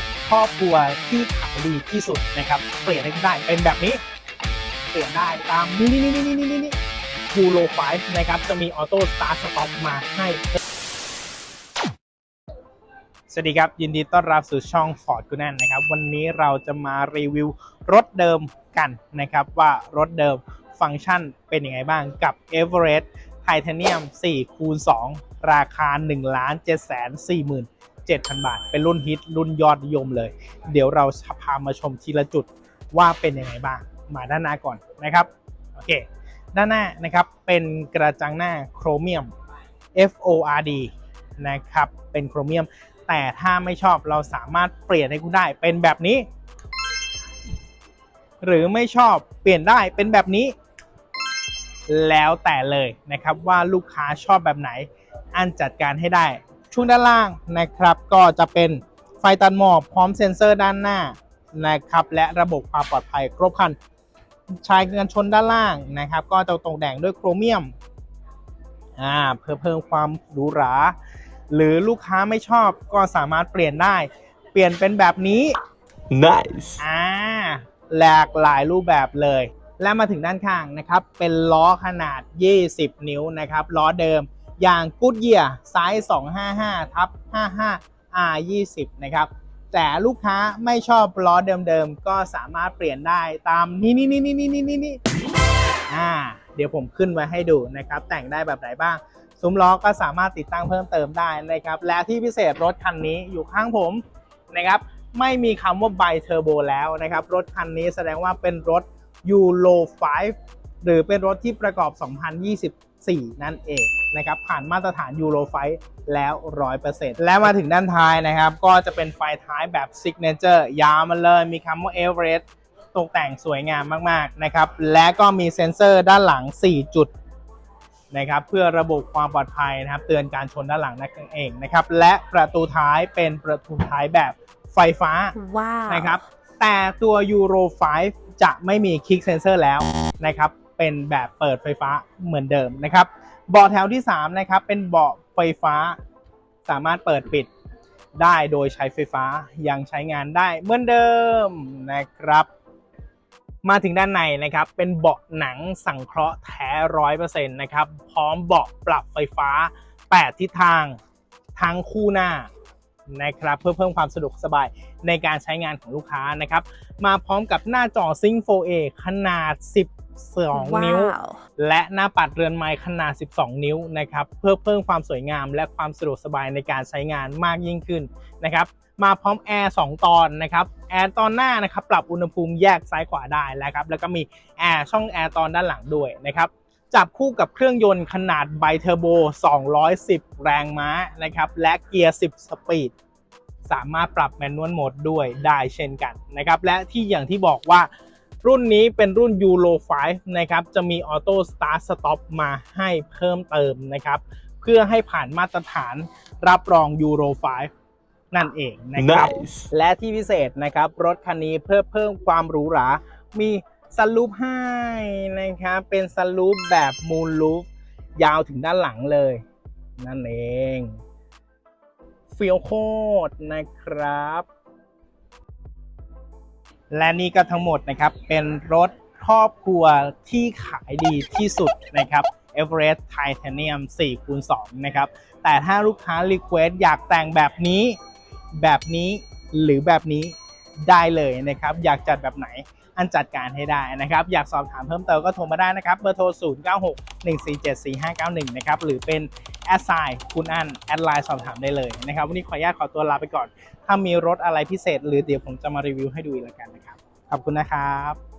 ถครอบครัวที่ขายดีที่สุดนะครับ เปลี่ยนได้เป็นแบบนี้ เปลี่ยนได้ตามนี่นี่นี่นี่นี่นี่นี่ยูโรไฟนะครับ จะมีออโต้สตาร์ทสต็อปมาให้ สวัสดีครับ ยินดีต้อนรับสู่ช่อง Ford กุนันนะครับ วันนี้เราจะมารีวิวรถเดิมกันนะครับ ว่ารถเดิมฟังก์ชันเป็นยังไงบ้างกับ Everest Titanium 4คูณ2ราคา 1 7 4 7 7,000 บาท เป็นรุ่นฮิตรุ่นยอดนิยมเลย เดี๋ยวเราจะพามาชมทีละจุดว่าเป็นยังไงบ้าง มาด้านหน้าก่อนนะครับโอเคด้านหน้านะครับเป็นกระจังหน้าโครเมียม FORD นะครับเป็นโครเมียม แต่ถ้าไม่ชอบเราสามารถเปลี่ยนให้คุณได้เป็นแบบนี้ หรือไม่ชอบเปลี่ยนได้เป็นแบบนี้ แล้วแต่เลยนะครับว่าลูกค้าชอบแบบไหน อันจัดการให้ได้ ช่วงด้านล่างนะครับ ก็จะเป็นไฟตัดหมอกพร้อมเซ็นเซอร์ด้านหน้านะครับ และระบบความปลอดภัยครบครันชายกันชนด้านล่างนะครับ ก็จะตกแต่งด้วยโครเมียมอ่าเพื่อเพิ่มความหรูหรา หรือลูกค้าไม่ชอบก็สามารถเปลี่ยนได้ เปลี่ยนเป็นแบบนี้ Nice. อ่าหลากหลายรูปแบบเลย และมาถึงด้านข้างนะครับ เป็นล้อขนาด 20 นิ้วนะครับ ล้อเดิม อย่างกูดเยียไซส์ 255ทับ55 R 20 นะครับ แต่ลูกค้าไม่ชอบล้อเดิมๆ ก็สามารถเปลี่ยนได้ตามนี่นี่นี่นี่นี่นี่นี่อ่า เดี๋ยวผมขึ้นไว้ให้ดูนะครับ แต่งได้แบบไหนบ้าง ซุ้มล้อก็สามารถติดตั้งเพิ่มเติมได้นะครับ และที่พิเศษรถคันนี้อยู่ข้างผมนะครับ ไม่มีคำว่าไบเทอร์โบแล้วนะครับ รถคันนี้แสดงว่าเป็นรถ Euro 5 หรือเป็นรถที่ประกอบ 2024 นั่นเองนะครับผ่านมาตรฐาน Euro 5แล้ว 100%และมาถึงด้านท้ายนะครับ ก็จะเป็นไฟท้ายแบบ Signature ยาวมาเลยมีคำว่า Everest ตกแต่งสวยงามมากๆนะครับ และก็มีเซ็นเซอร์ด้านหลัง 4 จุดนะครับเพื่อระบบความปลอดภัยนะครับ เตือนการชนด้านหลังนั่นเองนะครับ และประตูท้ายเป็นประตูท้ายแบบไฟฟ้าว้าวนะครับ แต่ตัว Euro 5 จะไม่มี Kick Sensor แล้วนะครับ เป็นแบบเปิดไฟฟ้าเหมือนเดิมนะครับเบาะแถวที่3นะครับเป็นเบาะไฟฟ้า สามารถเปิดปิดได้โดยใช้ไฟฟ้ายังใช้งานได้เหมือนเดิมนะครับ มาถึงด้านในนะครับเป็นเบาะหนังสังเคราะห์แท้ร้อยเปอร์เซ็นต์นะครับพร้อมเบาะปรับไฟฟ้า 8 ทิศทางทั้งคู่หน้านะครับเพื่อเพิ่มความสะดวกสบายในการใช้งานของลูกค้านะครับ มาพร้อมกับหน้าจอ Sync 4A ขนาด 12 นิ้วว้าวและหน้าปัดเรือนไม้ขนาด 12 นิ้วนะครับเพื่อเพิ่มความสวยงาม และความสะดวกสบายในการใช้งานมากยิ่งขึ้นนะครับมาพร้อมแอร์ 2 ตอนนะครับแอร์ตอนหน้านะครับปรับอุณหภูมิแยกซ้ายขวาได้แล้วครับแล้วก็มีแอร์ช่องแอร์ตอนด้านหลังด้วยนะครับจับคู่กับเครื่องยนต์ขนาดไบเทอร์โบ 210 แรงม้านะครับและเกียร์ 10 สปีดสามารถปรับแมนนวลโหมดด้วยได้เช่นกันนะครับและที่อย่างที่บอกว่า รุ่นนี้เป็นรุ่น Euro 5 นะครับ จะมีออโต้สตาร์ t สต็อปมาให้เพิ่มเติมนะครับ เพื่อให้ผ่านมาตรฐานรับรอง Euro 5 นั่นเองนะครับ Nice. และที่พิเศษนะครับ รถคันนี้เพื่อเพิ่มความหรูหรา มีซันลูปให้นะครับ เป็นซันลูปแบบมูนลูปยาวถึงด้านหลังเลย นั่นเองเฟียวโคตรนะครับ และนี่ก็ทั้งหมดนะครับ เป็นรถครอบครัวที่ขายดีที่สุดนะครับ Everest Titanium 4คูณ2นะครับ แต่ถ้าลูกค้า Request อยากแต่งแบบนี้ แบบนี้ หรือแบบนี้ได้เลยนะครับ อยากจัดแบบไหน อันจัดการให้ได้นะครับ อยากสอบถามเพิ่มเติมก็โทรมาได้นะครับ เบอร์โทร 0 9 6 1 4 7 4 5 9 1 นะครับ หรือเป็นแอดไซน์คุณอันแอดไลน์สอบถามได้เลยนะครับ วันนี้ขออนุญาตขอตัวลาไปก่อน ถ้ามีรถอะไรพิเศษ หรือเดี๋ยวผมจะมารีวิวให้ดูอีกแล้วกันนะครับ ขอบคุณนะครับ